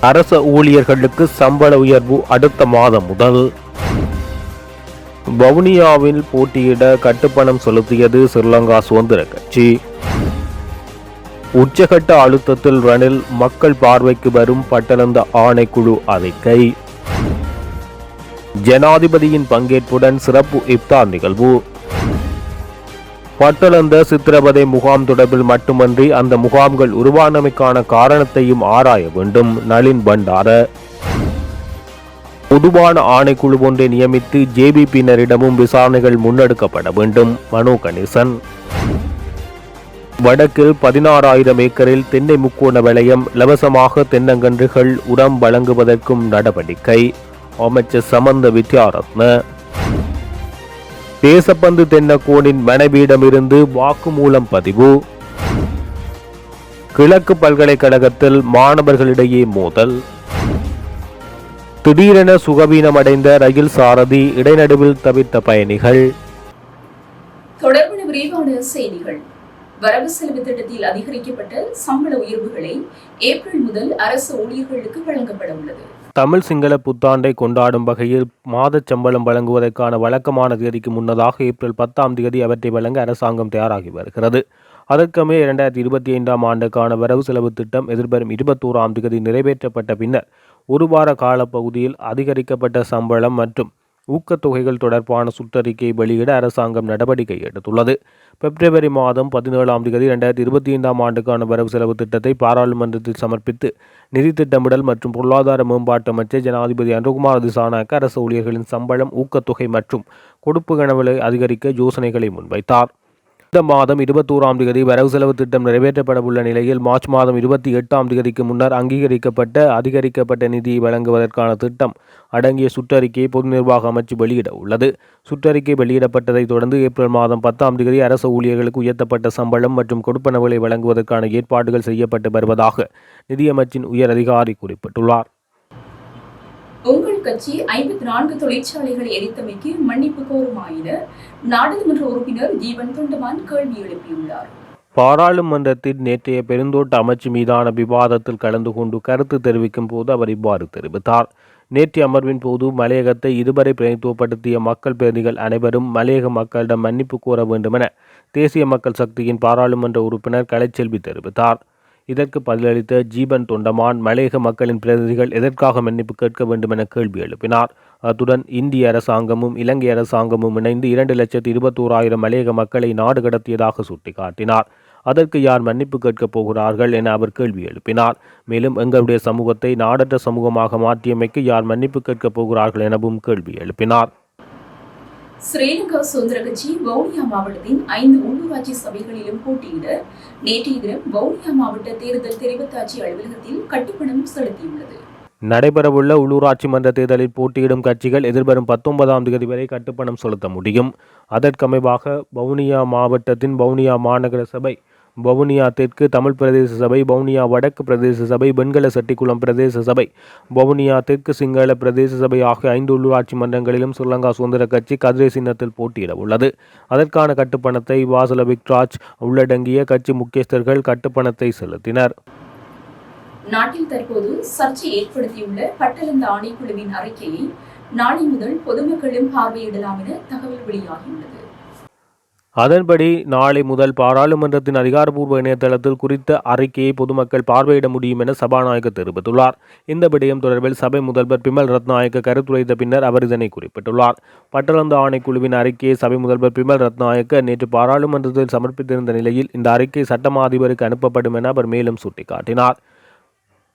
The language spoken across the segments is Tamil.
அரச ஊழியர்களுக்கு சம்பள உயர்வு அடுத்த மாதம் முதல். வவுனியாவில் போட்டியிட கட்டுப்பணம் செலுத்தியது ஸ்ரீலங்கா சுதந்திர கட்சி. உச்சகட்ட அழுத்தத்தில் ரணில் மக்கள் பார்வைக்கு வரும் பட்டளந்த ஆணைக்குழு அறிக்கை. ஜனாதிபதியின் பங்கேற்புடன் சிறப்பு இப்தார் நிகழ்வு. பட்டளந்த சித்திரவதை முகாம் தொடர்பில் மட்டுமன்றி அந்த முகாம்கள் உருவானமைக்கான காரணத்தையும் ஆராய வேண்டும். நளின் பண்டார. பொதுவான ஆணைக்குழு ஒன்றை நியமித்து ஜேபிபியினரிடமும் விசாரணைகள் முன்னெடுக்கப்பட வேண்டும். மனோ கணேசன். வடக்கில் பதினாறாயிரம் ஏக்கரில் தென்னை முக்கோண வளையம் இலவசமாக தென்னங்கன்றுகள் உரம் வழங்குவதற்கும் நடவடிக்கை. அமைச்சர் சமந்த வித்யாரத்ன. தேசப்பந்து தென்னக்கோனின் மனைவியிடமிருந்து வாக்குமூலம் பதிவு. கிழக்கு பல்கலைக்கழகத்தில் மாணவர்களிடையே மோதல். திடீரென சுகவீனமடைந்த ரயில் சாரதி இடைநடுவில் தவித்த பயணிகள். தொடர்பான விரிவான செய்திகள். வரவு செலவு திட்டத்தில் அதிகரிக்கப்பட்ட சம்பள உயர்வுகளை ஏப்ரல் முதல் அரசு ஊழியர்களுக்கு வழங்கப்பட உள்ளது. தமிழ் சிங்கள புத்தாண்டை கொண்டாடும் வகையில் மாதச் சம்பளம் வழங்குவதற்கான வழக்கமான தேதிக்கு முன்னதாக ஏப்ரல் பத்தாம் தேதி அவற்றை வழங்க அரசாங்கம் தயாராகி வருகிறது. அதற்கமே இரண்டாயிரத்தி இருபத்தி ஐந்தாம் ஆண்டுக்கான வரவு செலவு திட்டம் எதிர்வரும் இருபத்தோராம் தேதி நிறைவேற்றப்பட்ட பின்னர் ஒரு வார காலப்பகுதியில் அதிகரிக்கப்பட்ட சம்பளம் மற்றும் ஊக்கத்தொகைகள் தொடர்பான சுற்றறிக்கையை வெளியிட அரசாங்கம் நடவடிக்கை எடுத்துள்ளது. பிப்ரவரி மாதம் பதினேழாம் தேதி இரண்டாயிரத்தி இருபத்தி ஐந்தாம் ஆண்டுக்கான வரவு செலவு திட்டத்தை பாராளுமன்றத்தில் சமர்ப்பித்து நிதி திட்டமிடல் மற்றும் பொருளாதார மேம்பாட்டு அமைச்சர் ஜனாதிபதி அனுகுமார் திசானாக்கு அரசு ஊழியர்களின் சம்பளம் ஊக்கத்தொகை மற்றும் கொடுப்பு கனவுகளை அதிகரிக்க யோசனைகளை முன்வைத்தார். இந்த மாதம் இருபத்தோராம் தேதி வரவு செலவு திட்டம் நிறைவேற்றப்பட உள்ள நிலையில் மார்ச் மாதம் இருபத்தி எட்டாம் தேதிக்கு முன்னர் அங்கீகரிக்கப்பட்ட அதிகரிக்கப்பட்ட நிதியை வழங்குவதற்கான திட்டம் அடங்கிய சுற்றறிக்கையை பொது நிர்வாக அமைச்சு வெளியிட உள்ளது. சுற்றறிக்கை வெளியிடப்பட்டதைத் தொடர்ந்து ஏப்ரல் மாதம் பத்தாம் தேதி அரசு ஊழியர்களுக்கு உயர்த்தப்பட்ட சம்பளம் மற்றும் கொடுப்பனவுகளை வழங்குவதற்கான ஏற்பாடுகள் செய்யப்பட்டு வருவதாக நிதியமைச்சின் உயர் அதிகாரி குறிப்பிட்டுள்ளார். உங்கள் கட்சி ஐம்பத்தி நான்கு தொழிற்சாலைகளை எரித்தமைக்கு மன்னிப்பு கோருமாயின நாடாளுமன்ற உறுப்பினர் ஜீவன் தொண்டமான் கேள்வி எழுப்பியுள்ளார். பாராளுமன்றத்தில் நேற்றைய பெருந்தோட்ட அமைச்சு மீதான விவாதத்தில் கலந்து கொண்டு கருத்து தெரிவிக்கும் போது அவர் இவ்வாறு தெரிவித்தார். நேற்றைய அமர்வின் போது மலையகத்தை இதுவரை பிரதித்துவப்படுத்திய மக்கள் பிரதிகள் அனைவரும் மலையக மக்களிடம் மன்னிப்பு கோர வேண்டுமென தேசிய மக்கள் சக்தியின் பாராளுமன்ற உறுப்பினர் கலைச்செல்வி தெரிவித்தார். இதற்கு பதிலளித்த ஜீபன் தொண்டமான் மலையக மக்களின் பிரதிநிதிகள் எதற்காக மன்னிப்பு கேட்க வேண்டும் என கேள்வி எழுப்பினார். அத்துடன் இந்திய அரசாங்கமும் இலங்கை அரசாங்கமும் இணைந்து இரண்டு லட்சத்து இருபத்தோராயிரம் மலையக மக்களை நாடு கடத்தியதாக சுட்டிக்காட்டினார். அதற்கு யார் மன்னிப்பு கேட்கப் போகிறார்கள் என அவர் கேள்வி எழுப்பினார். மேலும் எங்களுடைய சமூகத்தை நாடற்ற சமூகமாக மாற்றியமைக்கு யார் மன்னிப்பு கேட்கப் போகிறார்கள் எனவும் கேள்வி எழுப்பினார். ஸ்ரீலங்கா சுதந்திர கட்சி வவுனியா மாவட்டத்தின் ஐந்து உள்ளூராட்சி சபைகளிலும் போட்டியிட நேற்றைய தினம் வவுனியா மாவட்ட தேர்தல் தெரிவத்தாட்சி அலுவலகத்தில் கட்டுப்பணம் செலுத்தியுள்ளது. நடைபெறவுள்ள உள்ளூராட்சி மன்ற தேர்தலில் போட்டியிடும் கட்சிகள் எதிர்வரும் பத்தொன்பதாம் தேதி வரை கட்டுப்பணம் செலுத்த முடியும். அதற்கமைவாக வவுனியா மாவட்டத்தின் வவுனியா மாநகர சபை வவுனியா தெற்கு தமிழ் பிரதேச சபை வவுனியா வடக்கு பிரதேச சபை வெண்கல சட்டிக்குளம் பிரதேச சபை. வவுனியா தெற்கு சிங்கள பிரதேச சபை ஆகிய ஐந்து உள்ளூராட்சி மன்றங்களிலும் ஸ்ரீலங்கா சுதந்திர கட்சி கதிரை சின்னத்தில் போட்டியிட உள்ளது. அதற்கான கட்டுப்பணத்தை வாசல விக்ராஜ் உள்ளடங்கிய கட்சி முக்கியஸ்தர்கள் கட்டுப்பணத்தை செலுத்தினர். நாட்டில் தற்போது சர்ச்சை ஏற்படுத்தியுள்ள பட்டலந்த ஆணைக்குழுவின் அறிக்கையை நாளை முதல் பொதுமக்களும் பார்வையிடலாம் என தகவல் வெளியாகியுள்ளது. அதன்படி நாளை முதல் பாராளுமன்றத்தின் அதிகாரப்பூர்வ இணையதளத்தில் குறித்த அறிக்கையை பொதுமக்கள் பார்வையிட முடியும் என சபாநாயகர் தெரிவித்துள்ளார். இந்த விடயம் தொடர்பில் சபை முதல்வர் பிமல் ரத்நாயக்க கருத்துரைத்த பின்னர் அவர் இதனை குறிப்பிட்டுள்ளார். பட்டளந்து ஆணைக்குழுவின் அறிக்கையை சபை முதல்வர் பிமல் ரத்நாயக்க நேற்று பாராளுமன்றத்தில் சமர்ப்பித்திருந்த நிலையில் இந்த அறிக்கை சட்டமா அதிபருக்கு அனுப்பப்படும் என அவர் மேலும் சுட்டிக்காட்டினார்.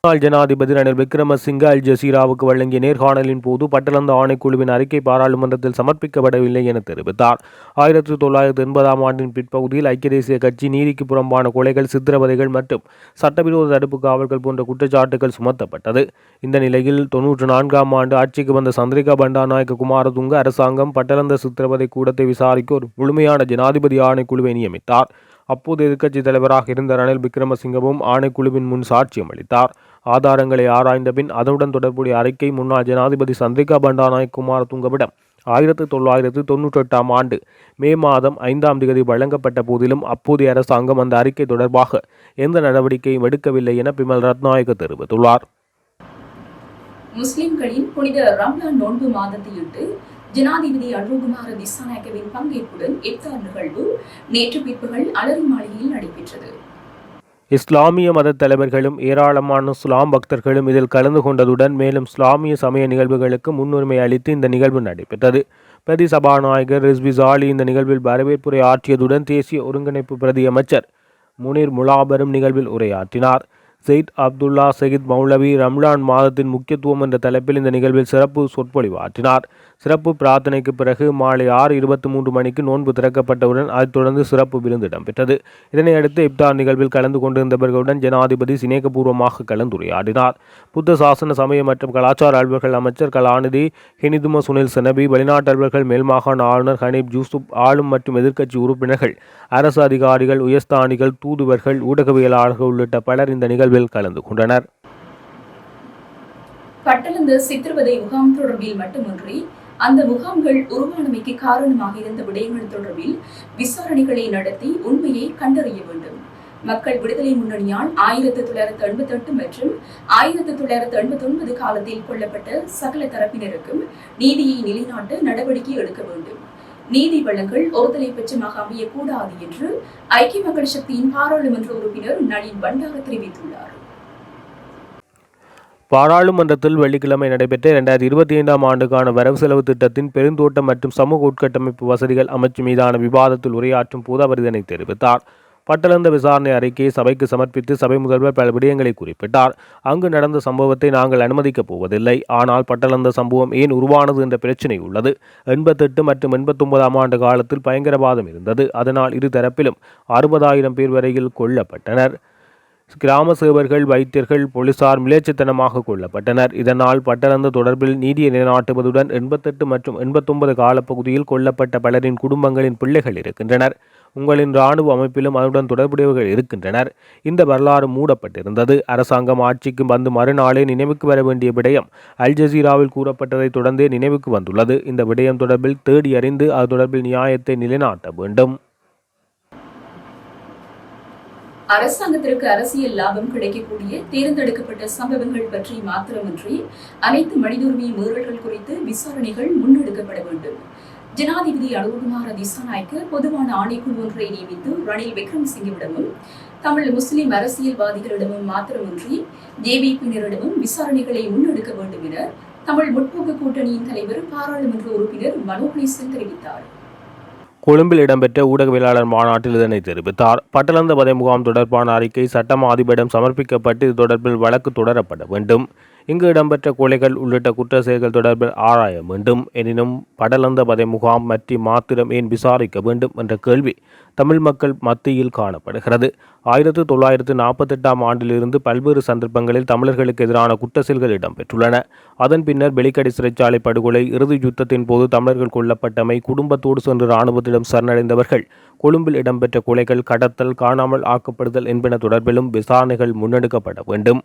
முன்னாள் ஜனாதிபதி ரணில் விக்ரமசிங்க அல் ஜசீராவுக்கு வழங்கிய நேர்காணலின் போது பட்டளந்த ஆணைக்குழுவின் அறிக்கை பாராளுமன்றத்தில் சமர்ப்பிக்கப்படவில்லை என தெரிவித்தார். ஆயிரத்தி தொள்ளாயிரத்தி எண்பதாம் ஆண்டின் பிற்பகுதியில் ஐக்கிய தேசிய கட்சி நீதிக்கு புறம்பான கொலைகள் சித்திரவதைகள் மற்றும் சட்டவிரோத தடுப்பு காவல்கள் போன்ற குற்றச்சாட்டுகள் சுமத்தப்பட்டது. இந்த நிலையில் தொன்னூற்று நான்காம் ஆண்டு ஆட்சிக்கு வந்த சந்திரிகா பண்டாநாயக்க குமாரதுங்க அரசாங்கம் பட்டளந்த சித்திரவதை கூடத்தை விசாரிக்க ஒரு முழுமையான ஜனாதிபதி ஆணைக்குழுவை நியமித்தார். அப்போது எதிர்க்கட்சித் தலைவராக இருந்த ரணில் விக்ரமசிங்கவும் ஆணைக்குழுவின் முன் சாட்சியம் அளித்தார். ஆதாரங்களை ஆராய்ந்தபின் அதனுடன் தொடர்புடைய அறிக்கை முன்னாள் ஜனாதிபதி சந்திரிகா பண்டாநாயக் குமார் துங்கவிடம் ஆயிரத்து தொள்ளாயிரத்து தொன்னூற்றெட்டாம் ஆண்டு மே மாதம் ஐந்தாம் தேதி வழங்கப்பட்ட போதிலும் அப்போதைய அரசாங்கம் அந்த அறிக்கை தொடர்பாக எந்த நடவடிக்கையும் எடுக்கவில்லை என பிமல் ரத்நாயக தெரிவித்துள்ளார். முஸ்லிம்களின் புனித ரம்லான் நோன்பு மாதத்தையிட்டு ஜனாதிபதி அனுகுமார திசாநாயக்கவின் பங்கேற்புடன் இப்தார் நிகழ்வு நேற்று பிற்பகல் அலரி மாளிகையில் நடைபெற்றது. இஸ்லாமிய மத தலைவர்களும் ஏராளமான இஸ்லாம் பக்தர்களும் இதில் கலந்து கொண்டதுடன் மேலும் இஸ்லாமிய சமய நிகழ்வுகளுக்கு முன்னுரிமை அளித்து இந்த நிகழ்வு நடைபெற்றது. பிரதி சபாநாயகர் ரிஸ்வி ஜாலி இந்த நிகழ்வில் வரவேற்புரை ஆற்றியதுடன் தேசிய ஒருங்கிணைப்பு பிரதி அமைச்சர் முனீர் முலாபரும் நிகழ்வில் உரையாற்றினார். செயித் அப்துல்லா சயீத் மௌலவி ரம்லான் மாதத்தின் முக்கியத்துவம் என்ற தலைப்பில் இந்த நிகழ்வில் சிறப்பு சொற்பொழிவு ஆற்றினார் சிறப்பு பிரார்த்தனைக்கு பிறகு மாலை ஆறு இருபத்தி மூன்று மணிக்கு நோன்பு திறக்கப்பட்டவுடன் அதைத் தொடர்ந்து சிறப்பு விருந்து இடம்பெற்றது. இதனையடுத்து இப்தார் நிகழ்வில் கலந்து கொண்டிருந்தவர்களுடன் ஜனாதிபதி சிநேகபூர்வமாக கலந்துரையாடினார். புத்த சாசன சமய மற்றும் கலாச்சார அலுவல்கள் அமைச்சர் கலாநிதி ஹினிதும சுனில் செனபி வெளிநாட்டு அலுவல்கள் மேல்மாகாண ஆளுநர் ஹனீப் ஜூசுப் ஆளும் மற்றும் எதிர்க்கட்சி உறுப்பினர்கள் அரசு அதிகாரிகள் உயர்ஸ்தானிகள் தூதுவர்கள் ஊடகவியலாளர்கள் உள்ளிட்ட பலர் இந்த நிகழ்வு நிகழ்வில் கலந்து கொண்டனர். பட்டளந்த சித்திரவதை முகாம் தொடர்பில் மட்டுமின்றி அந்த முகாம்கள் உருவானமைக்கு காரணமாக இருந்த விடயங்கள் தொடர்பில் விசாரணைகளை நடத்தி உண்மையை கண்டறிய வேண்டும். மக்கள் விடுதலை முன்னணியால் ஆயிரத்தி தொள்ளாயிரத்தி எண்பத்தி எட்டு மற்றும் ஆயிரத்தி தொள்ளாயிரத்தி எண்பத்தி ஒன்பது காலத்தில் கொல்லப்பட்ட சகல தரப்பினருக்கும் நீதியை நிலைநாட்ட நடவடிக்கை எடுக்க வேண்டும். நீதி வழங்கல் ஒருதலை பட்சமாக அமையக்கூடாது என்று ஐக்கிய மக்கள் சக்தியின் பாராளுமன்ற உறுப்பினர் நளின் பண்டார தெரிவித்துள்ளார். பாராளுமன்றத்தில் வெள்ளிக்கிழமை நடைபெற்ற இரண்டாயிரத்தி இருபத்தி ஐந்தாம் ஆண்டுக்கான வரவு செலவு திட்டத்தின் பெருந்தோட்டம் மற்றும் சமூக உட்கட்டமைப்பு வசதிகள் அமைச்சு மீதான விவாதத்தில் உரையாற்றும் போது அவர் இதனை தெரிவித்தார். பட்டளந்த விசாரணை அறிக்கையை சபைக்கு சமர்ப்பித்து சபை முதல்வர் பல விடயங்களை குறிப்பிட்டார். அங்கு நடந்த சம்பவத்தை நாங்கள் அனுமதிக்கப் போவதில்லை. ஆனால் பட்டளந்த சம்பவம் ஏன் உருவானது என்ற பிரச்சினை உள்ளது. எண்பத்தெட்டு மற்றும் எண்பத்தொன்பதாம் ஆண்டு காலத்தில் பயங்கரவாதம் இருந்தது. அதனால் இரு தரப்பிலும் அறுபதாயிரம் பேர் வரையில் கொல்லப்பட்டனர். கிராம சேவர்கள் வைத்தியர்கள் போலீசார் மிலேச்சத்தனமாக கொல்லப்பட்டனர். இதனால் பட்டலந்த தொடர்பில் நீதியை நிலைநாட்டுவதுடன் எண்பத்தெட்டு மற்றும் எண்பத்தொன்பது காலப்பகுதியில் கொல்லப்பட்ட பலரின் குடும்பங்களின் பிள்ளைகள் இருக்கின்றனர். உங்களின் இராணுவ அமைப்பிலும் அதனுடன் தொடர்புடையவர்கள் இருக்கின்றனர். இந்த வரலாறு மூடப்பட்டிருந்தது. அரசாங்கம் ஆட்சிக்கு வந்து மறுநாளே நினைவுக்கு வர வேண்டிய விடயம் அல் ஜசீராவில் கூறப்பட்டதை தொடர்ந்தே நினைவுக்கு வந்துள்ளது. இந்த விடயம் தொடர்பில் தேடி அறிந்து அது தொடர்பில் நியாயத்தை நிலைநாட்ட வேண்டும். அரசாங்கத்திற்கு அரசியல் லாபம் கிடைக்கக்கூடிய தேர்ந்தெடுக்கப்பட்ட சம்பவங்கள் பற்றி மாத்திரமின்றி அனைத்து மனிதுரிமை மீறல்கள் குறித்து விசாரணைகள் முன்னெடுக்கப்பட வேண்டும். ஜனாதிபதி அனுகுமார திசாநாய்க்கு பொதுவான ஆணைக்குழு ஒன்றை நியமித்து ரணில் விக்ரமசிங்கவிடமும் தமிழ் முஸ்லிம் அரசியல்வாதிகளிடமும் மாத்திரமின்றி ஜேவிபியினரிடமும் விசாரணைகளை முன்னெடுக்க வேண்டும் என தமிழ் முற்போக்கு கூட்டணியின் தலைவர் பாராளுமன்ற உறுப்பினர் மனோகணேசன் தெரிவித்தார். கொழும்பில் இடம்பெற்ற ஊடகவியலாளர் மாநாட்டில் இதனை தெரிவித்தார். பட்டலந்த வதை முகாம் தொடர்பான அறிக்கை சட்டமா அதிபரிடம் சமர்ப்பிக்கப்பட்டு இது தொடர்பில் வழக்கு தொடரப்பட வேண்டும். இங்கு இடம்பெற்ற கொலைகள் உள்ளிட்ட குற்ற செயல்கள் தொடர்பில் ஆராய வேண்டும். எனினும் படலந்த பதை முகாம் பற்றி மாத்திரம் ஏன் விசாரிக்க வேண்டும் என்ற கேள்வி தமிழ் மக்கள் மத்தியில் காணப்படுகிறது. ஆயிரத்து தொள்ளாயிரத்து நாற்பத்தெட்டாம் ஆண்டிலிருந்து பல்வேறு சந்தர்ப்பங்களில் தமிழர்களுக்கு எதிரான குற்ற செயல்கள் இடம்பெற்றுள்ளன. அதன் பின்னர் வெளிக்கடை சிறைச்சாலை படுகொலை இறுதி யுத்தத்தின் போது தமிழர்கள் கொல்லப்பட்டமை குடும்பத்தோடு சென்று இராணுவத்திடம் சரணடைந்தவர்கள் கொழும்பில் இடம்பெற்ற கொலைகள் கடத்தல் காணாமல் ஆக்கப்படுதல் என்பன தொடர்பிலும் விசாரணைகள் முன்னெடுக்கப்பட வேண்டும்.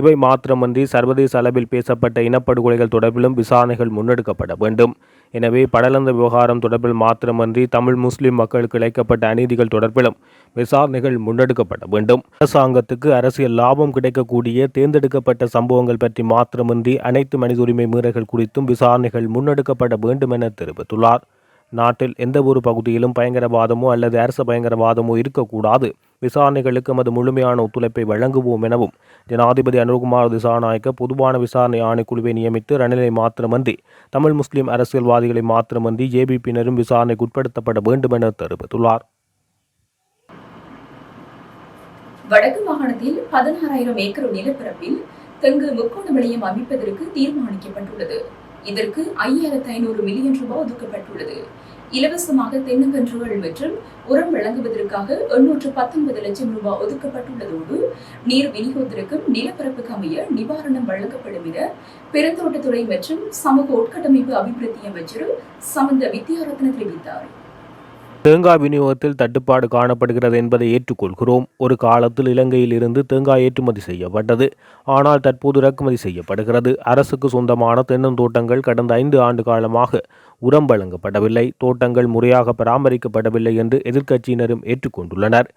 இவை மாத்திரமன்றி சர்வதேச அளவில் பேசப்பட்ட இனப்படுகொலைகள் தொடர்பிலும் விசாரணைகள் முன்னெடுக்கப்பட வேண்டும். எனவே படலந்த விவகாரம் தொடர்பில் மாத்திரமன்றி தமிழ் முஸ்லிம் மக்களுக்கு இழைக்கப்பட்ட அநீதிகள் தொடர்பிலும் விசாரணைகள் முன்னெடுக்கப்பட வேண்டும். அரசாங்கத்துக்கு அரசியல் லாபம் கிடைக்கக்கூடிய தேர்ந்தெடுக்கப்பட்ட சம்பவங்கள் பற்றி மாத்திரமின்றி அனைத்து மனித உரிமை மீறல்கள் குறித்தும் விசாரணைகள் முன்னெடுக்கப்பட வேண்டும் என தெரிவித்துள்ளார். நாட்டில் எந்த ஒரு பகுதியிலும் பயங்கரவாதமோ அல்லது அரச பயங்கரவாதமோ இருக்கக்கூடாது. விசாரணைகளுக்கு நமது முழுமையான ஒத்துழைப்பை வழங்குவோம் எனவும் ஜனாதிபதி அனுகுமார் திசாநாயக்க பொதுவான விசாரணை ஆணைக்குழுவை நியமித்து ரணிலை மாத்திரமன்றி தமிழ் முஸ்லிம் அரசியல்வாதிகளை மாத்திரமன்றி ஜேபிபியினரும் விசாரணைக்கு உட்படுத்தப்பட வேண்டும் என தெரிவித்துள்ளார். வடக்கு மாகாணத்தில் பதினாறாயிரம் ஏக்கர் நிலப்பரப்பில் தெங்கு முக்கோண வளையம் அமைப்பதற்கு தீர்மானிக்கப்பட்டுள்ளது. இதற்கு ஐயாயிரத்து ஐநூறு மில்லியன் ரூபாய் ஒதுக்கப்பட்டுள்ளது. இலவசமாக தென்னங்கன்றுகள் மற்றும் உரம் வழங்குவதற்காக எண்ணூற்று பத்தொன்பது லட்சம் ரூபாய் ஒதுக்கப்பட்டுள்ளதோடு நீர் விநியோகத்திற்கும் நிலப்பரப்புக்கு அமைய நிவாரணம் வழங்கப்படும் என பெருந்தோட்டத்துறை மற்றும் சமூக உட்கட்டமைப்பு அபிவிருத்தி அமைச்சர் சமந்த வித்யாரத்ன தெரிவித்தார். தேங்காய் விநியோகத்தில் தட்டுப்பாடு காணப்படுகிறது என்பதை ஏற்றுக்கொள்கிறோம். ஒரு காலத்தில் இலங்கையில் இருந்து தேங்காய் ஏற்றுமதி செய்யப்பட்டது. ஆனால் தற்போது இறக்குமதி செய்யப்படுகிறது. அரசுக்கு சொந்தமான தென்னந்தோட்டங்கள் கடந்த ஐந்து ஆண்டு காலமாக உரம் வழங்கப்படவில்லை. தோட்டங்கள் முறையாக பராமரிக்கப்படவில்லை என்று எதிர்க்கட்சியினரும் ஏற்றுக்கொண்டுள்ளனர்.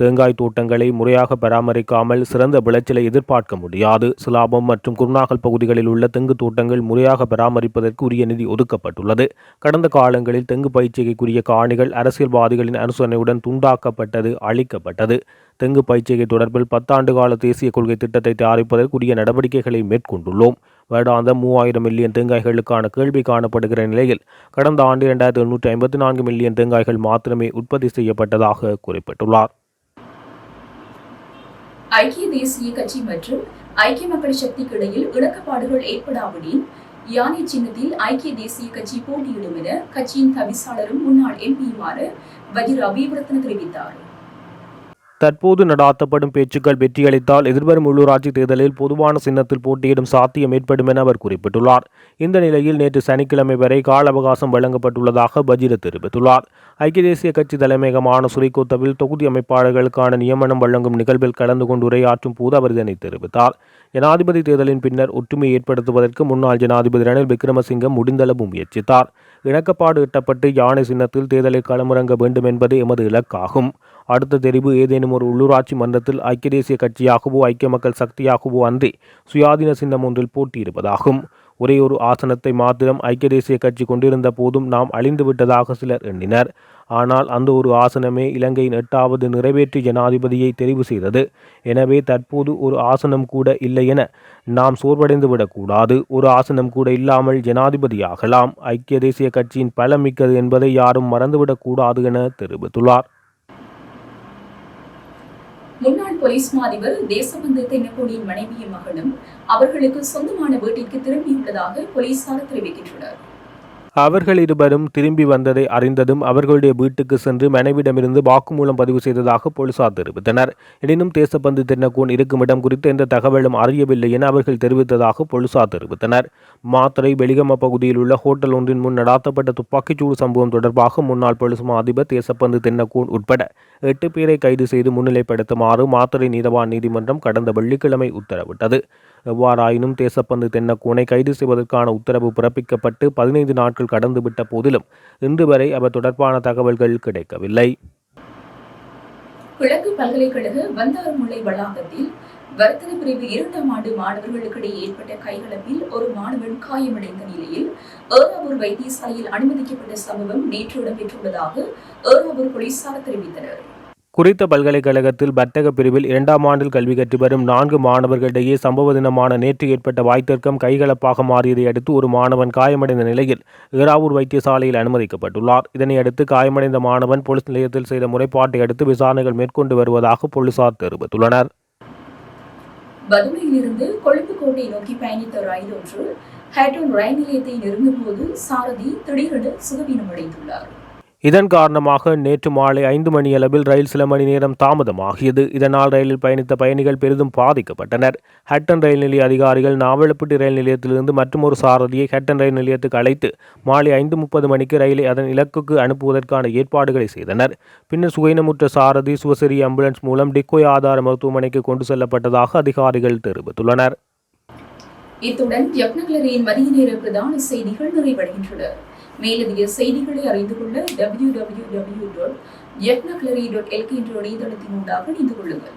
தேங்காய் தோட்டங்களை முறையாக பராமரிக்காமல் சிறந்த விளைச்சலை எதிர்பார்க்க முடியாது. சிலாபம் மற்றும் குருநாகல் பகுதிகளில் உள்ள தெங்கு தோட்டங்கள் முறையாக பராமரிப்பதற்கு உரிய நிதி ஒதுக்கப்பட்டுள்ளது. கடந்த காலங்களில் தெங்கு பயிற்சிகைக்குரிய காணிகள் அரசியல்வாதிகளின் அனுசரணையுடன் துண்டாக்கப்பட்டது அழிக்கப்பட்டது. தெங்கு பயிற்சிகை தொடர்பில் பத்தாண்டு கால தேசிய கொள்கை திட்டத்தை தயாரிப்பதற்குரிய நடவடிக்கைகளை மேற்கொண்டுள்ளோம். வருடாந்த மூவாயிரம் மில்லியன் தேங்காய்களுக்கான கேள்வி காணப்படுகிற நிலையில் கடந்த ஆண்டு இரண்டாயிரத்தி எண்ணூற்றி ஐம்பத்தி நான்கு மில்லியன் தேங்காய்கள் மாத்திரமே உற்பத்தி செய்யப்பட்டதாக குறிப்பிட்டுள்ளார். ஐக்கிய தேசிய கட்சி மற்றும் ஐக்கிய மக்கள் சக்திக்கு இடையில் இணக்கப்பாடுகள் ஏற்படாவிடின் யானை சின்னத்தில் ஐக்கிய தேசிய கட்சி போட்டியிடும் என கட்சியின் தவிசாளரும் முன்னாள் எம்பியுமாறு வஜிர அபிவர்த்தன தெரிவித்தார். தற்போது நடாத்தப்படும் பேச்சுக்கள் வெற்றியளித்தால் எதிர்வரும் உள்ளூராட்சி தேர்தலில் பொதுவான சின்னத்தில் போட்டியிடும் சாத்தியம் ஏற்படும் என அவர் குறிப்பிட்டுள்ளார். இந்த நிலையில் நேற்று சனிக்கிழமை வரை கால அவகாசம் வழங்கப்பட்டுள்ளதாக பஜீர தெரிவித்துள்ளார். ஐக்கிய தேசிய கட்சி தலைமையகமான சுரிகோத்தவில் தொகுதி அமைப்பாளர்களுக்கான நியமனம் வழங்கும் நிகழ்வில் கலந்து கொண்டு உரையாற்றும் போது அவர் இதனை தெரிவித்தார். ஜனாதிபதி தேர்தலின் பின்னர் ஒற்றுமையை ஏற்படுத்துவதற்கு முன்னாள் ஜனாதிபதி ரணில் விக்ரமசிங்கம் முடிந்தளவு முயற்சித்தார். இணக்கப்பாடு எட்டப்பட்டு யானை சின்னத்தில் தேர்தலில் களமிறங்க வேண்டும் என்பது எமது இலக்காகும். அடுத்த தெரிவு ஏதேனும் ஒரு உள்ளூராட்சி மன்றத்தில் ஐக்கிய தேசிய கட்சியாகவோ ஐக்கிய மக்கள் சக்தியாகவோ அன்றி சுயாதீன சின்னம் ஒன்றில் போட்டியிருப்பதாகும் ஒரே ஒரு ஆசனத்தை மாத்திரம் ஐக்கிய தேசிய கட்சி கொண்டிருந்த போதும் நாம் அழிந்து விட்டதாக சிலர் எண்ணினர். ஆனால் அந்த ஒரு ஆசனமே இலங்கையின் எட்டாவது நிறைவேற்று ஜனாதிபதியை தெரிவு செய்தது. எனவே தற்போது ஒரு ஆசனம் கூட இல்லை என நாம் சோர்வடைந்து விடக்கூடாது. ஒரு ஆசனம் கூட இல்லாமல் ஜனாதிபதியாகலாம். ஐக்கிய தேசிய கட்சியின் பலமிக்கது மிக்கது என்பதை யாரும் மறந்துவிடக்கூடாது என தெரிவித்துள்ளார். முன்னாள் போலீஸ் மா அதிபர் தேசபந்து தென்னக்கோடியின் மனைவியும் மகனும் அவர்களுக்கு சொந்தமான வீட்டிற்கு திரும்பியுள்ளதாக போலீசார் தெரிவிக்கின்றனர். அவர்கள் இருவரும் திரும்பி வந்ததை அறிந்ததும் அவர்களுடைய வீட்டுக்கு சென்று மனைவிடமிருந்து வாக்குமூலம் பதிவு செய்ததாக போலீசார் தெரிவித்தனர். எனினும் தேசப்பந்து தென்னக்கூன் இருக்கும் இடம் குறித்து எந்த தகவலும் அறியவில்லை என அவர்கள் தெரிவித்ததாக போலீசார் தெரிவித்தனர். மாத்திரை வெளிகம பகுதியில் உள்ள ஹோட்டல் ஒன்றின் முன் நடாத்தப்பட்ட துப்பாக்கிச்சூடு சம்பவம் தொடர்பாக முன்னாள் போலீஸ் மா அதிபர் தேசப்பந்து தென்னக்கூன் உட்பட எட்டு பேரை கைது செய்து முன்னிலைப்படுத்துமாறு மாத்திரை நீதவான் நீதிமன்றம் கடந்த வெள்ளிக்கிழமை உத்தரவிட்டது. எவ்வாறாயினும் தேசப்பந்து தென்னக்கூனை கைது செய்வதற்கான உத்தரவு பிறப்பிக்கப்பட்டு பதினைந்து நாட்கள் கடந்துவிட்ட போதிலும் இன்று வரை அவர் தொடர்பான தகவல்கள் கிடைக்கவில்லை. கிழக்கு பல்கலைக்கழக வந்தாரமுல்லை வளாகத்தில் வர்த்தக பிரிவு இரண்டாம் ஆண்டு மாணவர்களுக்கிடையே ஏற்பட்ட கைகலப்பில் ஒரு மாணவன் காயமடைந்த நிலையில் ஏறாவூர் வைத்தியசாலையில் அனுமதிக்கப்பட்ட சம்பவம் நேற்று இடம்பெற்றுள்ளதாக ஏறாவூர் போலீசார் தெரிவித்தனர். குறித்த பல்கலைக்கழகத்தில் வர்த்தக பிரிவில் இரண்டாம் ஆண்டில் கல்வி கற்று வரும் நான்கு மாணவர்களிடையே சம்பவ தினமான நேற்று ஏற்பட்ட வாய்த்தர்க்கம் கைகலப்பாக மாறியதை அடுத்து ஒரு மாணவன் காயமடைந்த நிலையில் ஏறாவூர் வைத்தியசாலையில் அனுமதிக்கப்பட்டுள்ளார். இதனையடுத்து காயமடைந்த மாணவன் போலீஸ் நிலையத்தில் செய்த முறைப்பாட்டை அடுத்து விசாரணைகள் மேற்கொண்டு வருவதாக போலீசார் தெரிவித்துள்ளனர். பதுமையிலிருந்து கொழும்பு கோட்டை நோக்கி பயணித்த ரயில் ஒன்று ஹைட்ரோன் ரயில் நிலையத்தை நெருங்கும் போது சாரதி திடீரென சுகவீனமடைந்துள்ளார். இதன் காரணமாக நேற்று மாலை ஐந்து மணியளவில் ரயில் சில மணி நேரம் தாமதமாகியது. இதனால் ரயிலில் பயணித்த பயணிகள் பெரிதும் பாதிக்கப்பட்டனர். ஹட்டன் ரயில் நிலைய அதிகாரிகள் நாவலப்பட்டி ரயில் நிலையத்திலிருந்து மற்றொரு சாரதியை ஹட்டன் ரயில் நிலையத்துக்கு அழைத்து மாலை ஐந்து முப்பது மணிக்கு ரயிலை அதன் இலக்குக்கு அனுப்புவதற்கான ஏற்பாடுகளை செய்தனர். பின்னர் சுகைனமுற்ற சாரதி சுவசரி ஆம்புலன்ஸ் மூலம் டிக்கோய் ஆதார மருத்துவமனைக்கு கொண்டு செல்லப்பட்டதாக அதிகாரிகள் தெரிவித்துள்ளனர். இத்துடன் யக்னகிளரியின் மதிய நேர பிரதான செய்திகள் நிறைவடைகின்றன. மேலதிக செய்திகளை அறிந்து கொள்ள டபிள்யூ டபிள்யூ டபிள்யூ டாட் யக்னக்லரி டாட் எல்கே என்ற இணையதளத்தின் ஊடாக இணைந்து கொள்ளுங்கள்.